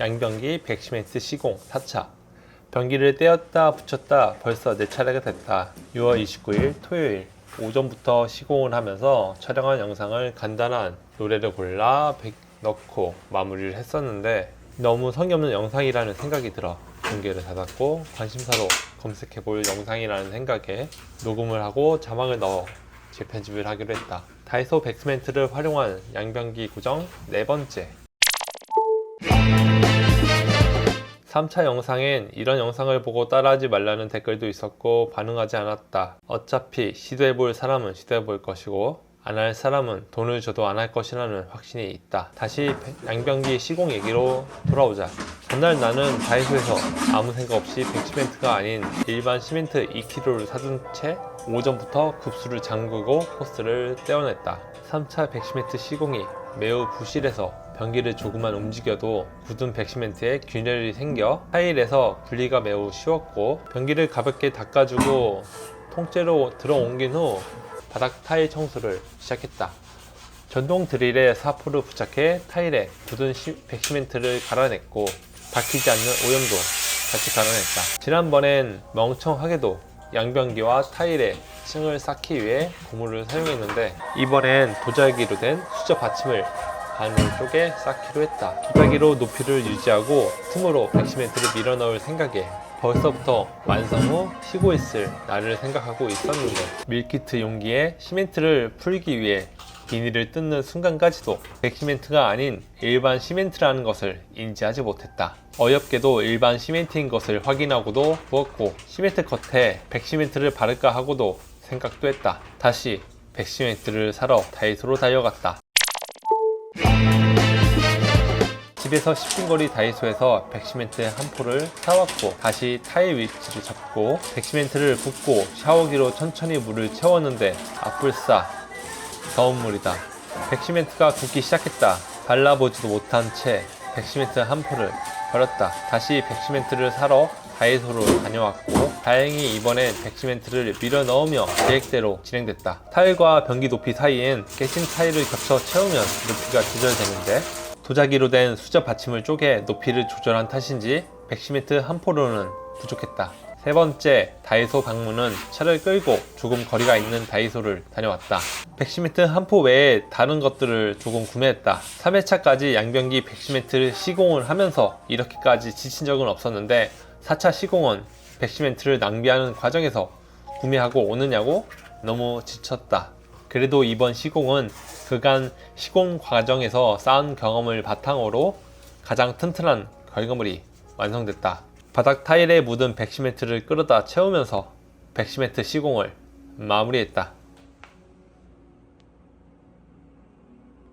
양변기 백시멘트 시공 4차. 변기를 떼었다 붙였다 벌써 4차례가 됐다. 6월 29일 토요일. 오전부터 시공을 하면서 촬영한 영상을 간단한 노래를 골라 백- 넣고 마무리를 했었는데 너무 성의 없는 영상이라는 생각이 들어 공개를 닫았고 관심사로 검색해 볼 영상이라는 생각에 녹음을 하고 자막을 넣어 재편집을 하기로 했다. 다이소 백스멘트를 활용한 양변기 구정 네 번째 3차 영상엔 이런 영상을 보고 따라하지 말라는 댓글도 있었고 반응하지 않았다. 어차피 시도해볼 사람은 시도해볼 것이고 안 할 사람은 돈을 줘도 안 할 것이라는 확신이 있다. 다시 양변기 시공 얘기로 돌아오자. 전날 나는 다이소에서 아무 생각 없이 백시멘트가 아닌 일반 시멘트 2kg를 사둔 채 오전부터 급수를 잠그고 호스를 떼어냈다. 3차 백시멘트 시공이 매우 부실해서 변기를 조금만 움직여도 굳은 백시멘트에 균열이 생겨 타일에서 분리가 매우 쉬웠고 변기를 가볍게 닦아주고 통째로 들어 옮긴 후 바닥 타일 청소를 시작했다. 전동 드릴에 사포를 부착해 타일에 굳은 시- 백시멘트를 갈아냈고 박히지 않는 오염도 같이 갈아냈다. 지난번엔 멍청하게도 양변기와 타일에 층을 쌓기 위해 고무를 사용했는데 이번엔 도자기로 된 수저 받침을 바늘 쪽에 쌓기로 했다. 도자기로 높이를 유지하고 틈으로 백시멘트를 밀어 넣을 생각에 벌써부터 완성 후 쉬고 있을 나를 생각하고 있었는데 밀키트 용기에 시멘트를 풀기 위해 비닐을 뜯는 순간까지도 백시멘트가 아닌 일반 시멘트라는 것을 인지하지 못했다. 어이없게도 일반 시멘트인 것을 확인하고도 부었고 시멘트 겉에 백시멘트를 바를까 하고도 생각도 했다. 다시 백시멘트를 사러 다이소로 달려갔다. 집에서 10분 거리 다이소에서 백시멘트 한 포를 사왔고 다시 타일 위치를 잡고 백시멘트를 붓고 샤워기로 천천히 물을 채웠는데 아뿔싸 더운 물이다. 백시멘트가 굳기 시작했다. 발라보지도 못한 채 백시멘트 한 포를 버렸다. 다시 백시멘트를 사러 다이소로 다녀왔고 다행히 이번엔 백시멘트를 밀어 넣으며 계획대로 진행됐다. 타일과 변기 높이 사이엔 깨진 타일을 겹쳐 채우면 높이가 조절되는데 도자기로 된 수저 받침을 쪼개 높이를 조절한 탓인지 백시멘트 한 포로는 부족했다. 세 번째 다이소 방문은 차를 끌고 조금 거리가 있는 다이소를 다녀왔다. 백시멘트 한포 외에 다른 것들을 조금 구매했다. 3회차까지 양변기 백시멘트를 시공을 하면서 이렇게까지 지친 적은 없었는데 4차 시공은 백시멘트를 낭비하는 과정에서 구매하고 오느냐고 너무 지쳤다. 그래도 이번 시공은 그간 시공 과정에서 쌓은 경험을 바탕으로 가장 튼튼한 결과물이 완성됐다. 바닥 타일에 묻은 백시멘트를 끌어다 채우면서 백시멘트 시공을 마무리했다.